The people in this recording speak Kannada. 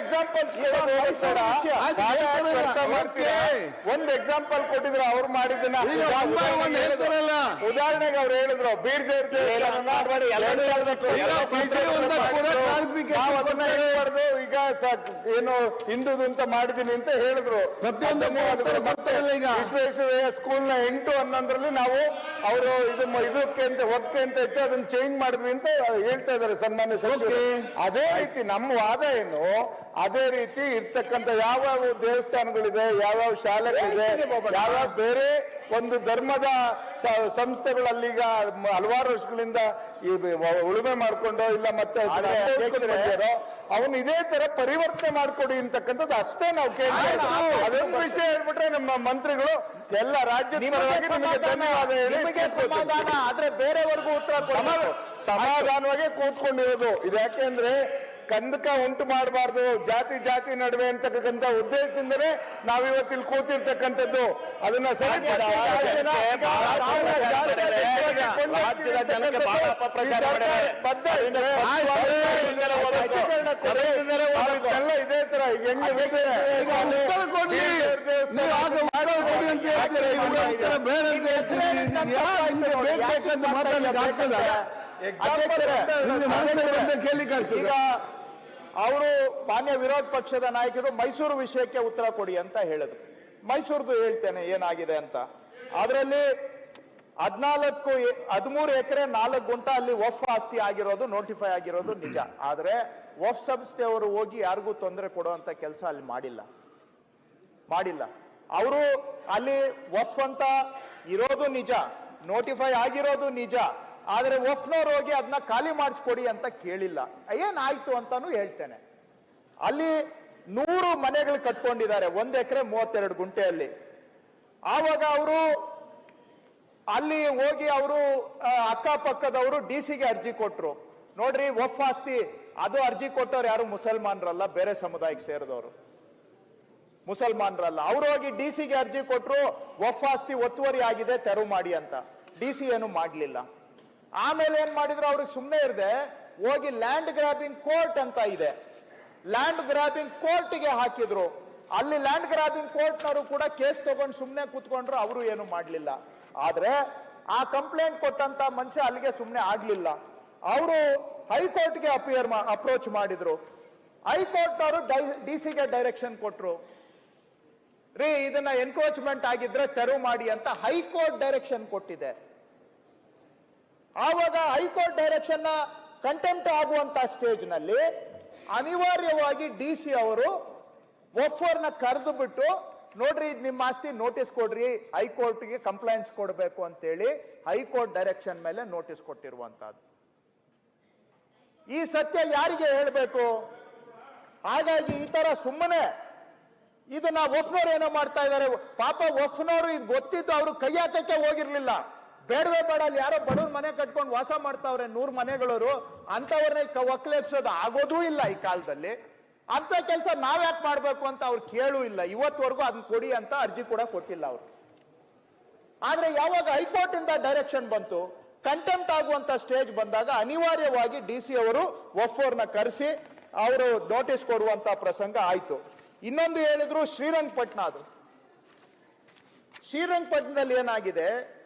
ಎಕ್ಸಾಂಪಲ್ಸ್. ಒಂದ್ ಎಕ್ಸಾಂಪಲ್ ಕೊಟ್ಟಿದ್ರು ಅವ್ರು ಮಾಡಿದ್ದನ್ನ. ಉದಾಹರಣೆಗೆ ಅವ್ರು ಹೇಳಿದ್ರು. ಬೀರ್. ಈಗ ಏನು ಹಿಂದುದು ಅಂತ ಮಾಡಿದೀನಿ ಅಂತ ಹೇಳಿದ್ರು. ಪ್ರತಿಯೊಂದು. ವಿಶ್ವೇಶ್ವರಯ್ಯ ಸ್ಕೂಲ್ನ ಎಂಟು ಹನ್ನೊಂದರಲ್ಲಿ ನಾವು ಅವರು ಇದು ಇದಕ್ಕೆ ಅಂತ ಹೊಕ್ಕೆ ಅಂತ ಇತ್ತು ಅದನ್ನ ಚೇಂಜ್ ಮಾಡಿದ್ವಿ ಅಂತ ಹೇಳ್ತಾ ಇದ್ದಾರೆ ಸನ್ಮಾನ್ಯ ಸಚಿವರು. ಅದೇ ರೀತಿ ನಮ್ಮ ವಾದ ಏನು? ಅದೇ ರೀತಿ ಇರ್ತಕ್ಕಂಥ ಯಾವ್ಯಾವ ದೇವಸ್ಥಾನಗಳಿದೆ ಯಾವ್ಯಾವ ಶಾಲೆಗಳಿದೆ ಯಾವ್ಯಾವ ಬೇರೆ ಒಂದು ಧರ್ಮದ ಸಂಸ್ಥೆಗಳಲ್ಲಿ ಸಂಸ್ಥೆಗಳಲ್ಲೀಗ ಹಲವಾರು ವರ್ಷಗಳಿಂದ ಈ ಉಳುಮೆ ಮಾಡ್ಕೊಂಡು ಇಲ್ಲ ಮತ್ತೆ ಅವನು ಇದೇ ತರ ಪರಿವರ್ತನೆ ಮಾಡ್ಕೊಡಿ ಅಂತಕ್ಕಂಥದ್ದು ಅಷ್ಟೇ ನಾವು ಕೇಳ್ತಾ ಇದ್ದೀವಿ. ಅದೊಂದು ವಿಷಯ ಹೇಳ್ಬಿಟ್ರೆ ನಮ್ಮ ಮಂತ್ರಿಗಳು ಎಲ್ಲ ನಿಮಗೆ ಧನ್ಯವಾದ ಹೇಳಿ. ನಿಮಗೆ ಸಮಾಧಾನ ಆದ್ರೆ ಬೇರೆವರೆಗೂ ಉತ್ತರ ಸಮಾಧಾನವಾಗಿ ಕೂತ್ಕೊಂಡಿರೋದು. ಇದು ಯಾಕೆಂದ್ರೆ ಕಂದಕ ಉಂಟು ಮಾಡಬಾರ್ದು. ಜಾತಿ ಜಾತಿ ನಡುವೆ ಅಂತಕ್ಕಂಥ ಉದ್ದೇಶದಿಂದಲೇ ನಾವಿವತ್ತು ಇಲ್ಲಿ ಕೂತಿರ್ತಕ್ಕಂಥದ್ದು. ಅದನ್ನ ಇದೇ ತರ ಈಗ ಹೆಂಗೆ ಈಗ ಅವರು ಮಾನ್ಯ ವಿರೋಧ ಪಕ್ಷದ ನಾಯಕರು ಮೈಸೂರು ವಿಷಯಕ್ಕೆ ಉತ್ತರ ಕೊಡಿ ಅಂತ ಹೇಳಿದ್ರು. ಮೈಸೂರ್ದು ಹೇಳ್ತೇನೆ ಏನಾಗಿದೆ ಅಂತ. ಅದರಲ್ಲಿ ಹದಿನಾಲ್ಕು ಹದಿಮೂರು ಎಕರೆ ನಾಲ್ಕು ಗುಂಟ ಅಲ್ಲಿ ಒಫ್ ಆಸ್ತಿ ಆಗಿರೋದು ನೋಟಿಫೈ ಆಗಿರೋದು ನಿಜ. ಆದ್ರೆ ಒಫ್ ಸಂಸ್ಥೆಯವರು ಹೋಗಿ ಯಾರಿಗೂ ತೊಂದರೆ ಕೊಡುವಂತ ಕೆಲಸ ಅಲ್ಲಿ ಮಾಡಿಲ್ಲ. ಮಾಡಿಲ್ಲ. ಅವರು ಅಲ್ಲಿ ವಫ್ ಅಂತ ಇರೋದು ನಿಜ, ನೋಟಿಫೈ ಆಗಿರೋದು ನಿಜ, ಆದರೆ ಒಫ್ನವ್ರು ಹೋಗಿ ಅದನ್ನ ಖಾಲಿ ಮಾಡಿಸ್ಕೊಡಿ ಅಂತ ಕೇಳಿಲ್ಲ. ಏನಾಯ್ತು ಅಂತಾನು ಹೇಳ್ತೇನೆ. ಅಲ್ಲಿ ನೂರು ಮನೆಗಳು ಕಟ್ಕೊಂಡಿದ್ದಾರೆ, ಒಂದ್ ಎಕರೆ ಮೂವತ್ತೆರಡು ಗುಂಟೆಯಲ್ಲಿ. ಆವಾಗ ಅವರು ಅಲ್ಲಿ ಹೋಗಿ ಅವರು ಅಕ್ಕಪಕ್ಕದವರು ಡಿ ಸಿಗೆ ಅರ್ಜಿ ಕೊಟ್ರು. ನೋಡ್ರಿ ವಫ್ ಆಸ್ತಿ, ಅದು ಅರ್ಜಿ ಕೊಟ್ಟವ್ರು ಯಾರು ಮುಸಲ್ಮಾನರಲ್ಲ, ಬೇರೆ ಸಮುದಾಯಕ್ಕೆ ಸೇರಿದವರು. ಮುಸಲ್ಮಾನರಲ್ಲ. ಅವ್ರು ಹೋಗಿ ಡಿ ಸಿಗೆ ಅರ್ಜಿ ಕೊಟ್ಟರು ವಫಾಸ್ತಿ ಒತ್ತುವರಿ ಆಗಿದೆ ತೆರವು ಮಾಡಿ ಅಂತ. ಡಿ ಸಿ ಏನು ಮಾಡಲಿಲ್ಲ. ಆಮೇಲೆ ಏನ್ ಮಾಡಿದ್ರು? ಅವ್ರಿಗೆ ಸುಮ್ಮನೆ ಇರದೆ, ಹೋಗಿ ಲ್ಯಾಂಡ್ ಗ್ರಾಬಿಂಗ್ ಕೋರ್ಟ್ ಅಂತ ಇದೆ. ಲ್ಯಾಂಡ್ ಗ್ರಾಬಿಂಗ್ ಕೋರ್ಟ್ಗೆ ಹಾಕಿದ್ರು. ಅಲ್ಲಿ ಲ್ಯಾಂಡ್ ಗ್ರಾಬಿಂಗ್ ಕೋರ್ಟ್ನವರು ಕೂಡ ಕೇಸ್ ತಗೊಂಡು ಸುಮ್ಮನೆ ಕೂತ್ಕೊಂಡ್ರು, ಅವರು ಏನು ಮಾಡಲಿಲ್ಲ. ಆದ್ರೆ ಆ ಕಂಪ್ಲೇಂಟ್ ಕೊಟ್ಟಂತ ಮನುಷ್ಯ ಅಲ್ಲಿಗೆ ಸುಮ್ಮನೆ ಆಗ್ಲಿಲ್ಲ. ಅವರು ಹೈಕೋರ್ಟ್ಗೆ ಅಪಿಯರ್ ಅಪ್ರೋಚ್ ಮಾಡಿದ್ರು. ಹೈಕೋರ್ಟ್ ಅವರು ಡಿ ಸಿಗೆ ಡೈರೆಕ್ಷನ್ ಕೊಟ್ರು. ರೀ, ಇದನ್ನ ಎನ್ಕ್ರೋಚ್ಮೆಂಟ್ ಆಗಿದ್ರೆ ತೆರವು ಮಾಡಿ ಅಂತ ಹೈಕೋರ್ಟ್ ಡೈರೆಕ್ಷನ್ ಕೊಟ್ಟಿದೆ. ಆವಾಗ ಹೈಕೋರ್ಟ್ ಡೈರೆಕ್ಷನ್ ಕಂಟೆಂಪ್ಟ್ ಆಗುವಂತ ಸ್ಟೇಜ್ನಲ್ಲಿ ಅನಿವಾರ್ಯವಾಗಿ ಡಿ ಸಿ ಅವರು ಒಫರ್ನ ಕರೆದು ಬಿಟ್ಟು, ನೋಡ್ರಿ ಇದು ನಿಮ್ಮ ಆಸ್ತಿ ನೋಟಿಸ್ ಕೊಡ್ರಿ, ಹೈಕೋರ್ಟ್ಗೆ ಕಂಪ್ಲೈನ್ಸ್ ಕೊಡಬೇಕು ಅಂತೇಳಿ ಹೈಕೋರ್ಟ್ ಡೈರೆಕ್ಷನ್ ಮೇಲೆ ನೋಟಿಸ್ ಕೊಟ್ಟಿರುವಂತಹದ್ದು ಈ ಸತ್ಯ ಯಾರಿಗೆ ಹೇಳಬೇಕು? ಹಾಗಾಗಿ ಈ ತರ ಸುಮ್ಮನೆ ಇದನ್ನ ಒಫ್ನವ್ರು ಏನೋ ಮಾಡ್ತಾ ಇದ್ದಾರೆ. ಪಾಪ ಒಫ್ನವರು ಇದು ಗೊತ್ತಿದ್ದು ಅವರು ಕೈ ಹಾಕಕ್ಕೆ ಹೋಗಿರ್ಲಿಲ್ಲ. ಬೇಡವೇ ಬೇಡ, ಅಲ್ಲಿ ಯಾರೋ ಬಡವ್ರ ಮನೆ ಕಟ್ಕೊಂಡು ವಾಸ ಮಾಡ್ತಾವ್ರೆ ನೂರ್ ಮನೆಗಳವರು, ಅಂತವ್ರನ್ನ ಒಕ್ಕಲೆಪ್ಸೋದು ಆಗೋದೂ ಇಲ್ಲ ಈ ಕಾಲದಲ್ಲಿ. ಅಂತ ಕೆಲಸ ನಾವ್ಯಾಕೆ ಮಾಡ್ಬೇಕು ಅಂತ ಅವ್ರು ಕೇಳೂ ಇಲ್ಲ. ಇವತ್ವರೆಗೂ ಅದನ್ನ ಕೊಡಿ ಅಂತ ಅರ್ಜಿ ಕೂಡ ಕೊಟ್ಟಿಲ್ಲ ಅವರು. ಆದ್ರೆ ಯಾವಾಗ ಹೈಕೋರ್ಟ್ ಇಂದ ಡೈರೆಕ್ಷನ್ ಬಂತು, ಕಂಟೆಂಪ್ಟ್ ಆಗುವಂತ ಸ್ಟೇಜ್ ಬಂದಾಗ ಅನಿವಾರ್ಯವಾಗಿ ಡಿ ಸಿ ಅವರು ಒಫೋರ್ನ ಕರೆಸಿ, ಅವರು ನೋಟಿಸ್ ಕೊಡುವಂತ ಪ್ರಸಂಗ ಆಯ್ತು. ಇನ್ನೊಂದು ಹೇಳಿದ್ರು ಶ್ರೀರಂಗಪಟ್ಟಣ ಅದು. ಶ್ರೀರಂಗಪಟ್ಟಣದಲ್ಲಿ ಏನಾಗಿದೆ?